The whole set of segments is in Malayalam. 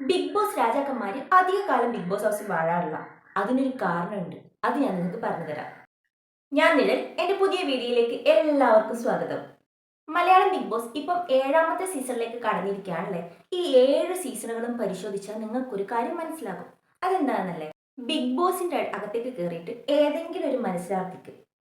ബിഗ് ബോസ് രാജാക്കന്മാര് അധിക കാലം ബിഗ് ബോസ് ഹൗസിൽ വാഴാറില്ല. അതിനൊരു കാരണമുണ്ട്. അത് ഞാൻ നിങ്ങൾക്ക് പറഞ്ഞുതരാം. ഞാൻ നിഴൽ എന്റെ പുതിയ വീഡിയോയിലേക്ക് എല്ലാവർക്കും സ്വാഗതം. മലയാളം ബിഗ് ബോസ് ഇപ്പം ഏഴാമത്തെ സീസണിലേക്ക് കടന്നിരിക്കുകയാണല്ലേ? ഈ ഏഴ് സീസണുകളും പരിശോധിച്ചാൽ നിങ്ങൾക്കൊരു കാര്യം മനസ്സിലാകും. അതെന്താണെന്നല്ലേ? ബിഗ് ബോസിന്റെ അകത്തേക്ക് കയറിയിട്ട് ഏതെങ്കിലും ഒരു മത്സരാർത്ഥിക്ക്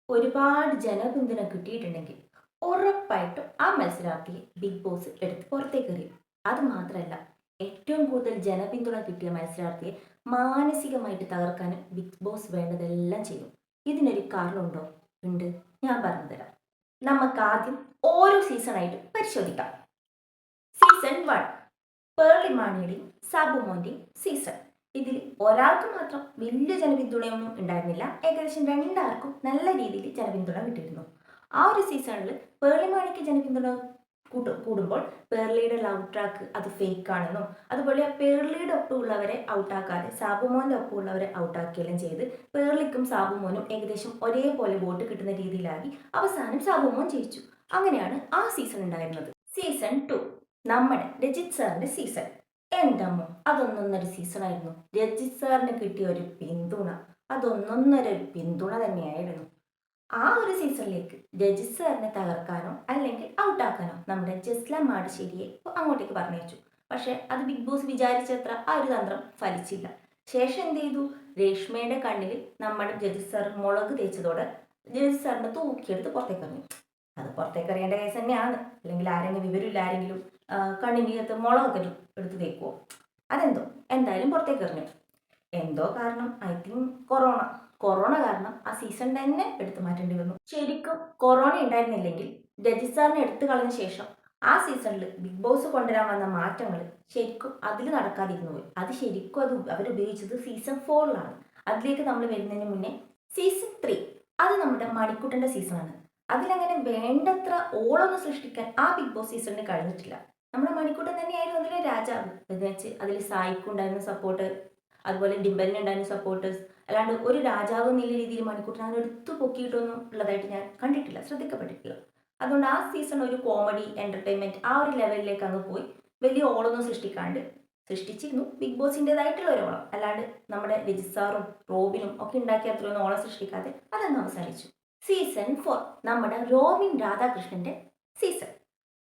ഒരുപാട് ജനപിന്തുണ കിട്ടിയിട്ടുണ്ടെങ്കിൽ ഉറപ്പായിട്ടും ആ മത്സരാർത്ഥിയെ ബിഗ് ബോസ് എടുത്ത് പുറത്തേക്ക് എറിയും. അത് മാത്രമല്ല ഏറ്റവും കൂടുതൽ ജനപിന്തുണ കിട്ടിയ മത്സരാർത്ഥിയെ മാനസികമായിട്ട് തകർക്കാൻ ബിഗ് ബോസ് വേണ്ടതെല്ലാം ചെയ്യും. ഇതിനൊരു കാരണമുണ്ടോ? ഉണ്ട്. ഞാൻ പറഞ്ഞുതരാം. നമുക്ക് ആദ്യം ഓരോ സീസണായിട്ട് പരിശോധിക്കാം. Season one. പേർളി മാണിയുടെയും സാബുമോന്റെയും സീസൺ. ഇതിൽ ഒരാൾക്ക് മാത്രം വലിയ ജനപിന്തുണയൊന്നും ഉണ്ടായിരുന്നില്ല. ഏകദേശം രണ്ടാർക്കും നല്ല രീതിയിൽ ജനപിന്തുണ കിട്ടിയിരുന്നു. ആ ഒരു സീസണിൽ പേർളിമാണിക്ക് ജനപിന്തുണ കൂട്ടും കൂടുമ്പോൾ പേർലിയുടെ ലവ് ട്രാക്ക് അത് ഫേക്ക് ആണെന്നും അതുപോലെ ആ പേർലിയുടെ ഒപ്പമുള്ളവരെ ഔട്ടാക്കാതെ സാബുമോന്റെ ഒപ്പമുള്ളവരെ ഔട്ടാക്കുകയെല്ലാം ചെയ്ത് പേർലിക്കും സാബുമോനും ഏകദേശം ഒരേപോലെ വോട്ട് കിട്ടുന്ന രീതിയിലാക്കി അവസാനം സാബുമോൻ ജയിച്ചു. അങ്ങനെയാണ് ആ സീസൺ ഉണ്ടായിരുന്നത്. സീസൺ ടു നമ്മുടെ രജിത് സാറിന്റെ സീസൺ എന്തമ്മോ അതൊന്നൊന്നൊരു സീസൺ ആയിരുന്നു. രജിത് സാറിന് കിട്ടിയ ഒരു പിന്തുണ അതൊന്നൊന്നൊരു പിന്തുണ തന്നെയായിരുന്നു. ആ ഒരു സീസണിലേക്ക് രജിത് സാറിനെ തകർക്കാനോ അല്ലെങ്കിൽ ജസ്ല മാടശ്ശേരിയെ അങ്ങോട്ടേക്ക് പറഞ്ഞയച്ചു പക്ഷെ അത് ബിഗ് ബോസ് വിചാരിച്ചത്ര ആ ഒരു തന്ത്രം ഫലിച്ചില്ല. ശേഷം എന്ത് ചെയ്തു? രേഷ്മയുടെ കണ്ണിൽ നമ്മുടെ ജജിത് സാർ മുളക് തേച്ചതോടെ ജജിത് സാറിനെ തൂക്കിയെടുത്ത് പുറത്തേക്ക് എറിഞ്ഞു. അത് പുറത്തേക്ക് അറിയേണ്ട കേസ് തന്നെയാണ്. അല്ലെങ്കിൽ ആരെങ്കിലും വിവരമില്ല ആരെങ്കിലും കണ്ണിനകത്ത് മുളകൊക്കെ എടുത്ത് തേക്കുമോ അതെന്തോ? എന്തായാലും പുറത്തേക്ക് എറിഞ്ഞു. എന്തോ കാരണം? ഐ തിങ്ക് കൊറോണ കൊറോണ കാരണം ആ സീസൺ തന്നെ എടുത്തു മാറ്റേണ്ടി വന്നു. ശരിക്കും കൊറോണ ഉണ്ടായിരുന്നില്ലെങ്കിൽ രജിത് സാറിനെ എടുത്തു കളഞ്ഞ ശേഷം ആ സീസണിൽ ബിഗ് ബോസ് കൊണ്ടുവരാൻ വന്ന മാറ്റങ്ങൾ ശരിക്കും അതിൽ നടക്കാതിരുന്നു പോയി. അത് ശരിക്കും അത് അവരുപയോഗിച്ചത് സീസൺ ഫോറിലാണ്. അതിലേക്ക് നമ്മൾ വരുന്നതിന് മുന്നേ സീസൺ ത്രീ അത് നമ്മുടെ മണിക്കുട്ടന്റെ സീസണാണ്. അതിലങ്ങനെ വേണ്ടത്ര ഓളൊന്നും സൃഷ്ടിക്കാൻ ആ ബിഗ് ബോസ് സീസണിന് കഴിഞ്ഞിട്ടില്ല. നമ്മുടെ മണിക്കുട്ടൻ തന്നെയായിരുന്നു അതിലെ രാജാവ്. എന്ന് വെച്ച് അതിൽ സായിക്കുണ്ടായിരുന്ന സപ്പോർട്ട് അതുപോലെ ഡിംബലിനുണ്ടായിരുന്ന സപ്പോർട്ടേഴ്സ് അല്ലാണ്ട് ഒരു രാജാവ് എന്നുള്ള രീതിയിൽ മണിക്കുട്ടൻ അങ്ങനെ പൊക്കിയിട്ടൊന്നും ഉള്ളതായിട്ട് ഞാൻ കണ്ടിട്ടില്ല ശ്രദ്ധിക്കപ്പെട്ടിട്ടില്ല. അതുകൊണ്ട് ആ സീസൺ ഒരു കോമഡി എന്റർടൈൻമെന്റ് ആ ഒരു ലെവലിലേക്ക് അങ്ങ് പോയി. വലിയ ഓളൊന്നും സൃഷ്ടിക്കാണ്ട് സൃഷ്ടിച്ചിരുന്നു. ബിഗ് ബോസിന്റെതായിട്ടുള്ള ഒരു ഓളം. അല്ലാണ്ട് നമ്മുടെ രജിസാറും റോബിനും ഒക്കെ ഉണ്ടാക്കിയ അത്രയൊന്നും ഓളം സൃഷ്ടിക്കാതെ അതങ്ങ് അവസാനിച്ചു. സീസൺ ഫോർ നമ്മുടെ റോബിൻ രാധാകൃഷ്ണന്റെ സീസൺ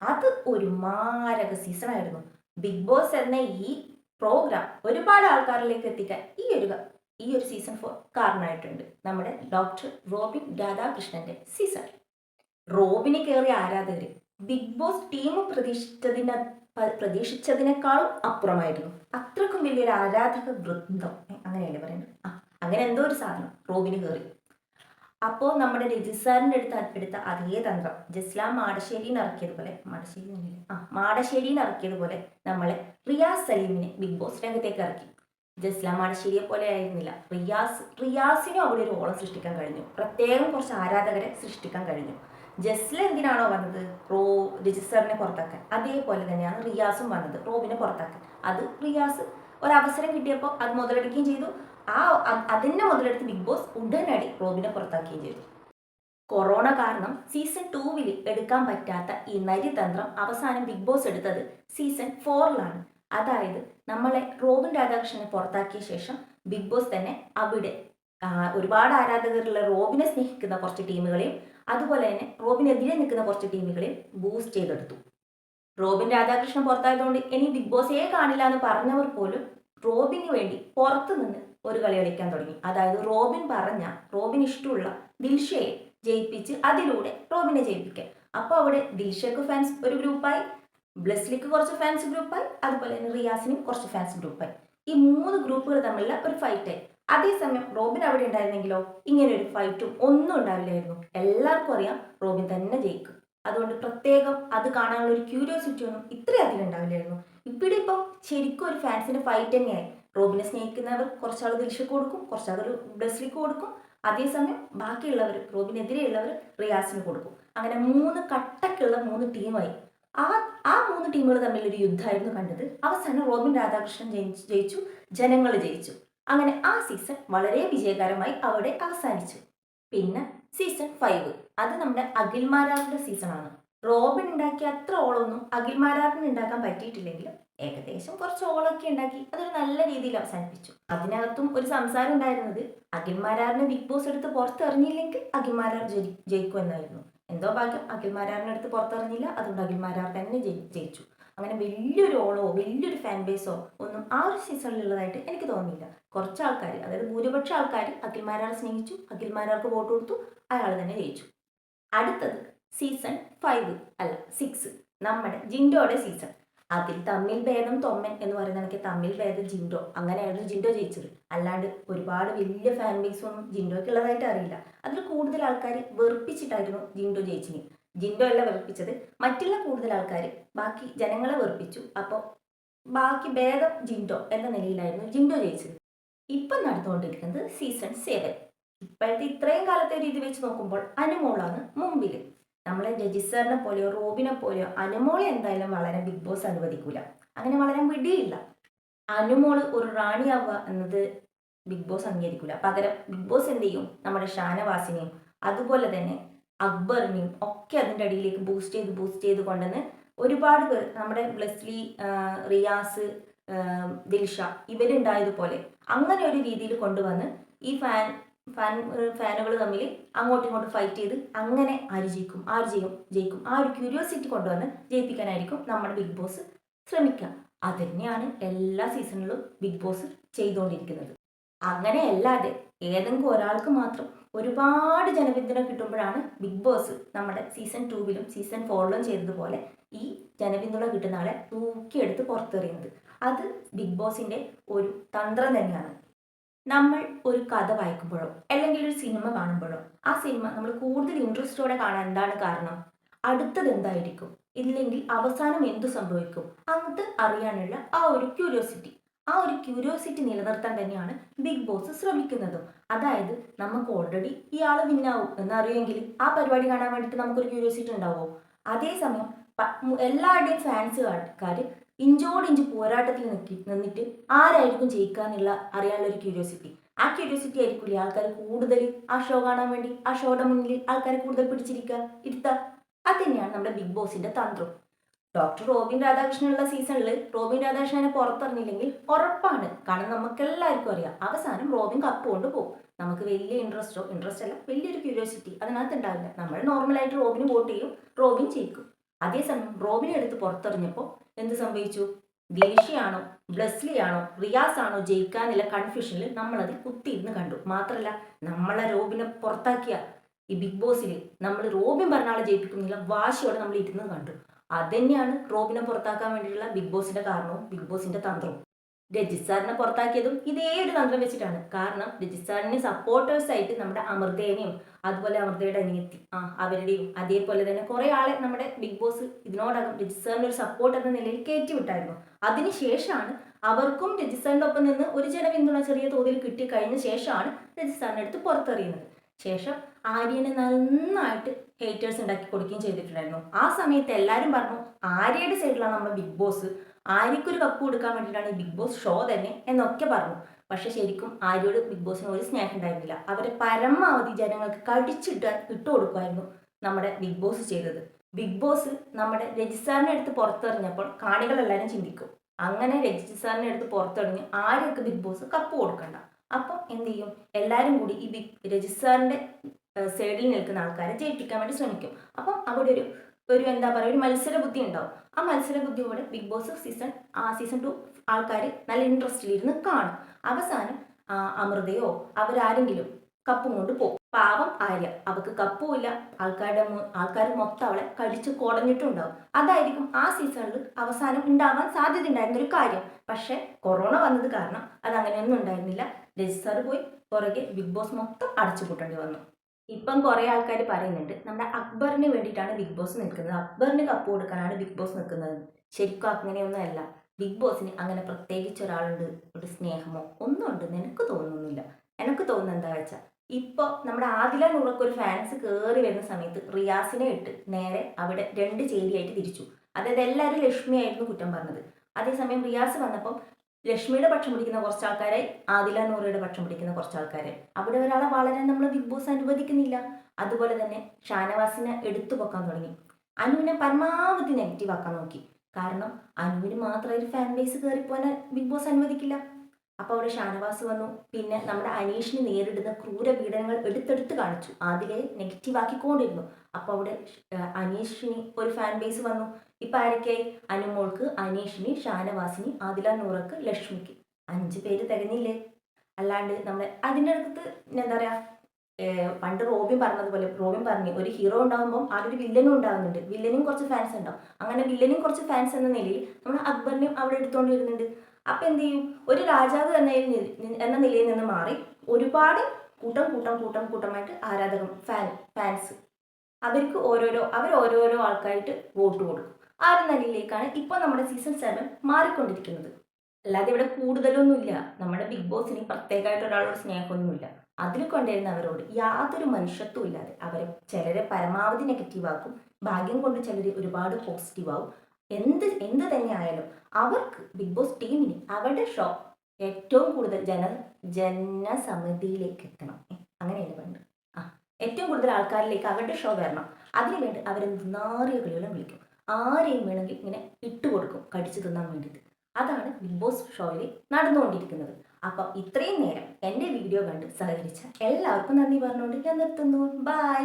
അത് ഒരു മാരക സീസൺ ആയിരുന്നു. ബിഗ് ബോസ് എന്ന ഈ പ്രോഗ്രാം ഒരുപാട് ആൾക്കാരിലേക്ക് എത്തിക്കാൻ ഈ ഒരു ഈ ഒരു സീസൺ ഫോർ കാരണമായിട്ടുണ്ട്. നമ്മുടെ ഡോക്ടർ റോബിൻ രാധാകൃഷ്ണന്റെ സീസൺ റോബിന് കയറിയ ആരാധകർ ബിഗ് ബോസ് ടീം പ്രതീക്ഷിച്ചതിന പ്രതീക്ഷിച്ചതിനേക്കാളും അപ്പുറമായിരുന്നു. അത്രക്കും വലിയൊരു ആരാധക വൃന്ദം. അങ്ങനെയല്ലേ പറയുന്നത്? ആ അങ്ങനെ എന്തോ ഒരു സാധനം റോബിന് കയറി അപ്പോ നമ്മുടെ രജിസാറിന്റെ അടുത്ത് എടുത്ത അതേ തന്ത്രം. ജസ്ലാം മാടശ്ശേരിയിൽ ഇറക്കിയതുപോലെ മാടശ്ശേരി? ആ മാടശ്ശേരിയിൽ ഇറക്കിയതുപോലെ നമ്മളെ റിയാസ് സലീമിനെ ബിഗ് ബോസ് രംഗത്തേക്ക് ഇറക്കി. ജസ്ലാം മാടശ്ശേരിയെ പോലെ ആയിരുന്നില്ല. റിയാസ് റിയാസിനും അവിടെ ഒരു ഓളം സൃഷ്ടിക്കാൻ കഴിഞ്ഞു. പ്രത്യേകം കുറച്ച് ആരാധകരെ സൃഷ്ടിക്കാൻ കഴിഞ്ഞു. ജസ്ല എന്തിനാണോ വന്നത്? റോ രജിസ്റ്ററിനെ പുറത്താക്കാൻ. അതേപോലെ തന്നെയാണ് റിയാസും വന്നത്. റോബിനെ പുറത്താക്കാൻ. അത് റിയാസ് ഒരവസരം കിട്ടിയപ്പോൾ അത് മുതലെടുക്കുകയും ചെയ്തു. ആ അതിനെ മുതലെടുത്ത് ബിഗ് ബോസ് ഉടനടി റോബിനെ പുറത്താക്കുകയും ചെയ്തു. കൊറോണ കാരണം സീസൺ ടൂവിൽ എടുക്കാൻ പറ്റാത്ത ഈ നരിതന്ത്രം അവസാനം ബിഗ് ബോസ് എടുത്തത് സീസൺ ഫോറിലാണ്. അതായത് നമ്മളെ റോബിൻ രാധാകൃഷ്ണനെ പുറത്താക്കിയ ശേഷം ബിഗ് ബോസ് തന്നെ അവിടെ ഒരുപാട് ആരാധകരുള്ള റോബിനെ സ്നേഹിക്കുന്ന കുറച്ച് ടീമുകളെയും അതുപോലെ തന്നെ റോബിനെതിരെ നിൽക്കുന്ന കുറച്ച് ടീമുകളെ ബൂസ്റ്റ് ചെയ്തെടുത്തു. റോബിൻ രാധാകൃഷ്ണൻ പുറത്തായതുകൊണ്ട് ഇനി ബിഗ് ബോസേ കാണില്ല എന്ന് പറഞ്ഞവർ പോലും റോബിന് വേണ്ടി പുറത്തു നിന്ന് ഒരു കളി കളിക്കാൻ തുടങ്ങി. അതായത് റോബിൻ പറഞ്ഞ റോബിൻ ഇഷ്ടമുള്ള ദിൽഷയെ ജയിപ്പിച്ച് അതിലൂടെ റോബിനെ ജയിപ്പിക്കാൻ. അപ്പോൾ അവിടെ ദിൽഷയ്ക്ക് ഫാൻസ് ഒരു ഗ്രൂപ്പായി ബ്ലെസ്ലിക്ക് കുറച്ച് ഫാൻസ് ഗ്രൂപ്പായി അതുപോലെ തന്നെ റിയാസിനും കുറച്ച് ഫാൻസ് ഗ്രൂപ്പായി ഈ മൂന്ന് ഗ്രൂപ്പുകൾ തമ്മിലുള്ള ഒരു ഫൈറ്റായി അതേസമയം റോബിൻ അവിടെ ഉണ്ടായിരുന്നെങ്കിലോ? ഇങ്ങനെ ഒരു ഫൈറ്റും ഒന്നും ഉണ്ടാവില്ലായിരുന്നു. എല്ലാവർക്കും അറിയാം റോബിൻ തന്നെ ജയിക്കും. അതുകൊണ്ട് പ്രത്യേകം അത് കാണാനുള്ള ഒരു ക്യൂരിയോസിറ്റി ഒന്നും ഇത്രയധികം ഉണ്ടാവില്ലായിരുന്നു. ഇവിടെ ഇപ്പം ശരിക്കും ഒരു ഫാൻസിന്റെ ഫൈറ്റ് തന്നെയായി. റോബിനെ സ്നേഹിക്കുന്നവർ കുറച്ചാൾ ദിൽഷക്ക് കൊടുക്കും കുറച്ചാൾ ബ്ലസ്ലിക്ക് കൊടുക്കും. അതേസമയം ബാക്കിയുള്ളവർ റോബിനെതിരെയുള്ളവർ റിയാസിന് കൊടുക്കും. അങ്ങനെ മൂന്ന് കട്ടക്കുള്ള മൂന്ന് ടീമായി. ആ ആ മൂന്ന് ടീമുകൾ തമ്മിലൊരു യുദ്ധമായിരുന്നു കണ്ടത്. അവസാനം റോബിൻ രാധാകൃഷ്ണൻ ജയിച്ചു ജനങ്ങൾ ജയിച്ചു. അങ്ങനെ ആ സീസൺ വളരെ വിജയകരമായി അവിടെ അവസാനിച്ചു. പിന്നെ സീസൺ ഫൈവ് അത് നമ്മുടെ അഖിൽമാരാറിന്റെ സീസണാണ് റോബിൻ ഉണ്ടാക്കിയ അത്ര ഓളൊന്നും അഖിൽമാരാറിന് ഉണ്ടാക്കാൻ പറ്റിയിട്ടില്ലെങ്കിലും ഏകദേശം കുറച്ച് ഓളൊക്കെ ഉണ്ടാക്കി അതൊരു നല്ല രീതിയിൽ അവസാനിപ്പിച്ചു. അതിനകത്തും ഒരു സംസാരം ഉണ്ടായിരുന്നത് അഖിൽമാരാറിനെ ബിഗ് ബോസ് എടുത്ത് പുറത്തിറങ്ങിയില്ലെങ്കിൽ അഖിൽമാരാർ ജയി- ജയിക്കും എന്നായിരുന്നു എന്തോ ഭാഗ്യം അഖിൽമാരാറിനെ അടുത്ത് പുറത്തിറങ്ങിയില്ല അതുകൊണ്ട് അഖിൽമാരാർ തന്നെ ജയി- ജയിച്ചു. അങ്ങനെ വലിയൊരു ഓളോ വലിയൊരു ഫാൻ ബേസോ ഒന്നും ആ ഒരു സീസണിലുള്ളതായിട്ട് എനിക്ക് തോന്നിയില്ല. കുറച്ച് ആൾക്കാർ അതായത് ഭൂരിപക്ഷം ആൾക്കാർ അഖിൽമാരാറെ സ്നേഹിച്ചു അഖിൽമാരാർക്ക് വോട്ട് കൊടുത്തു അയാൾ തന്നെ ജയിച്ചു. അടുത്തത് സീസൺ ഫൈവ് അല്ല സിക്സ് നമ്മുടെ ജിൻഡോയുടെ സീസൺ അതിൽ തമ്മിൽ ഭേദം തൊമ്മൻ എന്ന് പറയുന്ന തമ്മിൽ ഭേദം ജിൻഡോ. അങ്ങനെയായിരുന്നു ജിൻഡോ ജയിച്ചത്. അല്ലാണ്ട് ഒരുപാട് വലിയ ഫാൻ ബേസ് ഒന്നും ജിൻഡോയ്ക്ക് ഉള്ളതായിട്ട് അറിയില്ല. അതിൽ കൂടുതൽ ആൾക്കാർ വെറുപ്പിച്ചിട്ടായിരുന്നു ജിൻഡോ ജയിച്ചിന് ജിൻഡോ അല്ല വെറുപ്പിച്ചത്. മറ്റുള്ള കൂടുതൽ ആൾക്കാർ ബാക്കി ജനങ്ങളെ വെറുപ്പിച്ചു. അപ്പോൾ ബാക്കി ഭേദം ജിൻഡോ എന്ന നിലയിലായിരുന്നു ജിൻഡോ ജയിച്ചത്. ഇപ്പം നടന്നുകൊണ്ടിരിക്കുന്നത് സീസൺ സെവൻ. ഇപ്പോഴത്തെ ഇത്രയും കാലത്തെ ഒരു ഇത് വെച്ച് നോക്കുമ്പോൾ അനുമോളാണ് മുമ്പിൽ നമ്മളെ രജിസ്റ്ററിനെ പോലെയോ റോബിനെ പോലെയോ അനുമോളെ എന്തായാലും വളരെ ബിഗ് ബോസ് അനുവദിക്കൂല. അങ്ങനെ വളരെ വിടിയില്ല. അനുമോൾ ഒരു റാണിയാവുക എന്നത് ബിഗ് ബോസ് അംഗീകരിക്കൂല. പകരം ബിഗ് ബോസ് എന്ത് ചെയ്യും? നമ്മുടെ ഷാനവാസിനെയും അതുപോലെ തന്നെ അക്ബറിനെയും ഒക്കെ അതിന്റെ അടിയിലേക്ക് ബൂസ്റ്റ് ചെയ്ത് ബൂസ്റ്റ് ചെയ്ത് കൊണ്ടുവന്ന് ഒരുപാട് പേർ നമ്മുടെ ബ്ലസ്ലി റിയാസ് ദിൽഷ ഇവരുണ്ടായതുപോലെ അങ്ങനെ ഒരു രീതിയിൽ കൊണ്ടുവന്ന് ഈ ഫാൻ ഫാൻ ഫാനുകൾ തമ്മിൽ അങ്ങോട്ടും ഇങ്ങോട്ടും ഫൈറ്റ് ചെയ്ത് അങ്ങനെ ആര് ജയിക്കും ആര് ജയിക്കും ജയിക്കും. ആ ഒരു ക്യൂരിയോസിറ്റി കൊണ്ടുവന്ന് ജയിപ്പിക്കാനായിരിക്കും നമ്മുടെ ബിഗ് ബോസ് ശ്രമിക്കുക. അത് തന്നെയാണ് എല്ലാ സീസണിലും ബിഗ് ബോസ് ചെയ്തുകൊണ്ടിരിക്കുന്നത്. അങ്ങനെ അല്ലാതെ ഏതെങ്കിലും ഒരാൾക്ക് മാത്രം ഒരുപാട് ജനപിന്തുണ കിട്ടുമ്പോഴാണ് ബിഗ് ബോസ് നമ്മുടെ സീസൺ ടൂവിലും സീസൺ ഫോറിലും ചെയ്തതുപോലെ ഈ ജനപിന്തുണ കിട്ടുന്ന ആളെ തൂക്കിയെടുത്ത് പുറത്തെറിയുന്നത്. അത് ബിഗ് ബോസിന്റെ ഒരു തന്ത്രം തന്നെയാണ്. നമ്മൾ ഒരു കഥ വായിക്കുമ്പോഴോ അല്ലെങ്കിൽ ഒരു സിനിമ കാണുമ്പോഴോ ആ സിനിമ നമ്മൾ കൂടുതൽ ഇൻട്രസ്റ്റോടെ കാണാൻ എന്താണ് കാരണം? അടുത്തത് എന്തായിരിക്കും? ഇല്ലെങ്കിൽ അവസാനം എന്തു സംഭവിക്കും? അത് അറിയാനുള്ള ആ ഒരു ക്യൂരിയോസിറ്റി ആ ഒരു ക്യൂരിയോസിറ്റി നിലനിർത്താൻ തന്നെയാണ് ബിഗ് ബോസ് ശ്രമിക്കുന്നതും. അതായത് നമുക്ക് ഓൾറെഡി ഇയാൾ വിന്നാവും എന്നറിയുമെങ്കിൽ ആ പരിപാടി കാണാൻ വേണ്ടിയിട്ട് നമുക്കൊരു ക്യൂരിയോസിറ്റി ഉണ്ടാവുമോ? അതേസമയം എല്ലാവരുടെയും ഫാൻസ് എല്ലാവരുടെയും ഫാൻസുകാർ ഇഞ്ചോടിഞ്ച് പോരാട്ടത്തിൽ നിൽക്കി നിന്നിട്ട് ആരായിരിക്കും ജയിക്കുക എന്നുള്ള അറിയാനുള്ള ഒരു ക്യൂരിയോസിറ്റി ആ ക്യൂരിയോസിറ്റി ആയിരിക്കില്ലേ ആൾക്കാർ കൂടുതൽ ആ ഷോ കാണാൻ വേണ്ടി ആ ഷോയുടെ മുന്നിൽ ആൾക്കാരെ കൂടുതൽ പിടിച്ചിരിക്കുക ഇരുത്തുക അത് തന്നെയാണ് നമ്മുടെ ബിഗ് ബോസിന്റെ തന്ത്രം. ഡോക്ടർ റോബിൻ രാധാകൃഷ്ണനുള്ള സീസണിൽ റോബിൻ രാധാകൃഷ്ണനെ പുറത്തിറങ്ങിയില്ലെങ്കിൽ ഉറപ്പാണ്. കാരണം നമുക്ക് എല്ലാവർക്കും അറിയാം. അവസാനം റോബിൻ കപ്പ് കൊണ്ട് പോകും. നമുക്ക് വലിയ ഇൻട്രസ്റ്റോ ഇൻട്രസ്റ്റ് അല്ല വലിയൊരു ക്യൂരിയോസിറ്റി അതിനകത്ത് ഉണ്ടാവില്ല. നമ്മൾ നോർമലായിട്ട് റോബിന് വോട്ട് ചെയ്യും റോബിൻ ജയിക്കും. അതേസമയം റോബിനെ എടുത്ത് പുറത്തെറിഞ്ഞപ്പോൾ എന്ത് സംഭവിച്ചു? ദിൽഷയാണോ ബ്ലസ്ലിയാണോ റിയാസ് ആണോ ജയിക്കാന്നുള്ള കൺഫ്യൂഷനിൽ നമ്മളത് കുത്തിയിരുന്ന് കണ്ടു. മാത്രമല്ല നമ്മളെ റോബിനെ പുറത്താക്കിയ ഈ ബിഗ് ബോസിൽ നമ്മൾ റോബിൻ പറഞ്ഞാളെ ജയിപ്പിക്കുന്നില്ല വാശിയോടെ നമ്മൾ ഇരുന്ന് കണ്ടു. അതുതന്നെയാണ് റോബിനെ പുറത്താക്കാൻ വേണ്ടിയിട്ടുള്ള ബിഗ് ബോസിന്റെ കാരണവും ബിഗ് ബോസിന്റെ തന്ത്രവും. സാറിനെ പുറത്താക്കിയതും ഇതേ ഒരു തന്ത്രം വെച്ചിട്ടാണ്. കാരണം രജിസ്റ്റാറിന് സപ്പോർട്ടേഴ്സ് ആയിട്ട് നമ്മുടെ അമൃതേനെയും അതുപോലെ അമൃതയുടെ അനിയത്തി ആ അവരുടെയും അതേപോലെ തന്നെ കുറെ ആളെ നമ്മുടെ ബിഗ് ബോസ് ഇതിനോടകം രജിസ്റ്റാറിന് ഒരു സപ്പോർട്ട് എന്ന നിലയിൽ കയറ്റി വിട്ടായിരുന്നു അതിനുശേഷമാണ് അവർക്കും രജിസ്റ്റാറിന്റെ ഒപ്പം നിന്ന് ഒരു ജനപിന്തുണ ചെറിയ തോതിൽ കിട്ടി കഴിഞ്ഞ ശേഷമാണ് രജിസ്റ്റാറിനെ അടുത്ത് പുറത്തെറിയുന്നത്. ശേഷം ആര്യനെ നന്നായിട്ട് ഹേറ്റേഴ്സ് ഉണ്ടാക്കി കൊടുക്കുകയും ചെയ്തിട്ടുണ്ടായിരുന്നു. ആ സമയത്ത് എല്ലാവരും പറഞ്ഞു ആര്യയുടെ സൈഡിലാണ് നമ്മുടെ ബിഗ് ബോസ് ആര്യക്കൊരു കപ്പ് കൊടുക്കാൻ വേണ്ടിയിട്ടാണ് ഈ ബിഗ് ബോസ് ഷോ തന്നെ എന്നൊക്കെ പറഞ്ഞു. പക്ഷെ ശരിക്കും ആര്യോട് ബിഗ് ബോസിന് ഒരു സ്നേഹം ഉണ്ടായിരുന്നില്ല. അവരെ പരമാവധി ജനങ്ങൾക്ക് കടിച്ചിട്ട് ഇട്ട് കൊടുക്കുമായിരുന്നു നമ്മുടെ ബിഗ് ബോസ് ചെയ്തത്. ബിഗ് ബോസ് നമ്മുടെ രജിസ്റ്ററിനെ എടുത്ത് പുറത്തെറിഞ്ഞപ്പോൾ കാണികളെല്ലാവരും ചിന്തിക്കും. അങ്ങനെ രജിസ്റ്ററിനെ എടുത്ത് പുറത്തെറിഞ്ഞ് ആരൊക്കെ ബിഗ് ബോസ് കപ്പ് കൊടുക്കണ്ട. അപ്പം എന്ത് ചെയ്യും? എല്ലാവരും കൂടി ഈ ബിഗ് രജിസ്റ്റാറിന്റെ സൈഡിൽ നിൽക്കുന്ന ആൾക്കാരെ ജയിപ്പിക്കാൻ വേണ്ടി ശ്രമിക്കും. അപ്പം അവിടെ ഒരു ഒരു എന്താ പറയുക ഒരു മത്സര ബുദ്ധി ഉണ്ടാവും. ആ മത്സര ബുദ്ധിയോടെ ബിഗ് ബോസ് സീസൺ ആ സീസൺ ടു ആൾക്കാർ നല്ല ഇൻട്രസ്റ്റിലിരുന്ന് കാണും. അവസാനം അമൃതയോ അവരാരെങ്കിലും കപ്പും കൊണ്ട് പോകും. പാവം ആര്യ. അവക്ക് കപ്പും ഇല്ല. ആൾക്കാരുടെ ആൾക്കാർ മൊത്തം അവളെ കടിച്ച് കുടഞ്ഞിട്ടുണ്ടാവും. അതായിരിക്കും ആ സീസണിൽ അവസാനം ഉണ്ടാവാൻ സാധ്യത ഉണ്ടായിരുന്ന ഒരു കാര്യം. പക്ഷെ കൊറോണ വന്നത് കാരണം അത് അങ്ങനെയൊന്നും ഉണ്ടായിരുന്നില്ല. രജിസ്റ്റർ പോയി. പുറകെ ബിഗ് ബോസ് മൊത്തം അടച്ചുപൂട്ടേണ്ടി വന്നു. ഇപ്പം കുറെ ആൾക്കാർ പറയുന്നുണ്ട് നമ്മുടെ അക്ബറിന് വേണ്ടിയിട്ടാണ് ബിഗ് ബോസ് നിൽക്കുന്നത്. അക്ബറിന് കപ്പ് കൊടുക്കാനാണ് ബിഗ് ബോസ് നിൽക്കുന്നത്. ശരിക്കും അങ്ങനെയൊന്നും അല്ല. ബിഗ് ബോസിന് അങ്ങനെ പ്രത്യേകിച്ച് ഒരാളുണ്ട് ഒരു സ്നേഹമോ ഒന്നും ഉണ്ടെന്ന് എനിക്ക് തോന്നുന്നില്ല. എനിക്ക് തോന്നുന്നത് എന്താ വെച്ചാൽ ഇപ്പോൾ നമ്മുടെ ആദില നൂറൊക്കെ ഒരു ഫാൻസ് കയറി വരുന്ന സമയത്ത് റിയാസിനെ ഇട്ട് നേരെ അവിടെ രണ്ട് ചേരിയായിട്ട് തിരിച്ചു. അതായത് എല്ലാവരും ലക്ഷ്മിയായിരുന്നു കുറ്റം പറഞ്ഞത്. അതേസമയം റിയാസ് വന്നപ്പം ലക്ഷ്മിയുടെ പക്ഷം പിടിക്കുന്ന കുറച്ച് ആൾക്കാരെ ആദില നൂറയുടെ പക്ഷം പിടിക്കുന്ന കുറച്ച് ആൾക്കാരെ അവിടെ ഒരാളെ വളരെ നമ്മൾ ബിഗ് ബോസ് അനുവദിക്കുന്നില്ല. അതുപോലെ തന്നെ ഷാനവാസിനെ എടുത്തു പൊക്കാൻ തുടങ്ങി. അനുവിനെ പരമാവധി നെഗറ്റീവ് ആക്കാൻ നോക്കി. കാരണം അനുവിന് മാത്രം ഒരു ഫാൻ ബേസ് കയറിപ്പോലെ ബിഗ് ബോസ് അനുവദിക്കില്ല. അപ്പോൾ അവിടെ ഷാനവാസ് വന്നു. പിന്നെ നമ്മുടെ അനീഷിന് നേരിടുന്ന ക്രൂരപീഡനങ്ങൾ എടുത്തെടുത്ത് കാണിച്ചു. അതിലെ നെഗറ്റീവ് ആക്കിക്കൊണ്ടിരുന്നു. അപ്പോൾ അവിടെ അനീഷിന് ഒരു ഫാൻ ബേസ് വന്നു. ഇപ്പം ആരൊക്കെയായി? അനുമോൾക്ക് അനീഷിന് ഷാനവാസിന് ആദില നൂറക്ക് ലക്ഷ്മിക്ക്. അഞ്ച് പേര് തികഞ്ഞില്ലേ? അല്ലാണ്ട് നമ്മൾ അതിന്റെ അടുത്ത് എന്താ പറയുക പണ്ട് റോബിൻ പറഞ്ഞതുപോലെ റോബിൻ പറഞ്ഞു ഒരു ഹീറോ ഉണ്ടാകുമ്പോൾ ആടൊരു വില്ലനും ഉണ്ടാകുന്നുണ്ട് വില്ലനും കുറച്ച് ഫാൻസ് ഉണ്ടാവും. അങ്ങനെ വില്ലനും കുറച്ച് ഫാൻസ് എന്ന നിലയിൽ നമ്മൾ അക്ബറിനെയും അവിടെ എടുത്തുകൊണ്ട് വരുന്നുണ്ട് അപ്പം എന്ത് ചെയ്യും? ഒരു രാജാവ് എന്ന എന്ന നിലയിൽ നിന്ന് മാറി ഒരുപാട് കൂട്ടം കൂട്ടം കൂട്ടം കൂട്ടമായിട്ട് ആരാധകർ ഫാൻ ഫാൻസ് അവർക്ക് ഓരോരോ അവർ ഓരോരോ ആൾക്കാരായിട്ട് വോട്ട് കൊടുക്കും. ആ ഒരു നിലയിലേക്കാണ് ഇപ്പോൾ നമ്മുടെ സീസൺ സെവൻ മാറിക്കൊണ്ടിരിക്കുന്നത്. അല്ലാതെ ഇവിടെ കൂടുതലൊന്നുമില്ല. നമ്മുടെ ബിഗ് ബോസിന് പ്രത്യേകമായിട്ട് ഒരാളോട് സ്നേഹമൊന്നുമില്ല. അതിൽ കൊണ്ടുവരുന്ന അവരോട് യാതൊരു മനുഷ്യത്വം ഇല്ലാതെ അവരെ ചിലരെ പരമാവധി നെഗറ്റീവ് ആക്കും. ഭാഗ്യം കൊണ്ട് ചിലർ ഒരുപാട് പോസിറ്റീവ് ആവും. എന്ത് എന്ത് തന്നെ ആയാലും അവർക്ക് ബിഗ് ബോസ് ടീമിന് അവരുടെ ഷോ ഏറ്റവും കൂടുതൽ ജന ജനസമിതിയിലേക്ക് എത്തണം. അങ്ങനെയല്ലേ വേണ്ടത് ആ ഏറ്റവും കൂടുതൽ ആൾക്കാരിലേക്ക് അവരുടെ ഷോ വരണം. അതിനുവേണ്ടി അവരെ നാറിയ കളികളും വിളിക്കും. ആരെയും വേണമെങ്കിൽ ഇങ്ങനെ ഇട്ടുകൊടുക്കും കടിച്ചു തിന്നാൻ വേണ്ടിയിട്ട്. അതാണ് ബിഗ് ബോസ് ഷോയിൽ നടന്നുകൊണ്ടിരിക്കുന്നത്. അപ്പം ഇത്രയും നേരം എന്റെ വീഡിയോ കണ്ട് സഹകരിച്ച എല്ലാവർക്കും നന്ദി പറഞ്ഞുകൊണ്ട് ഞാൻ നിർത്തുന്നു. ബൈ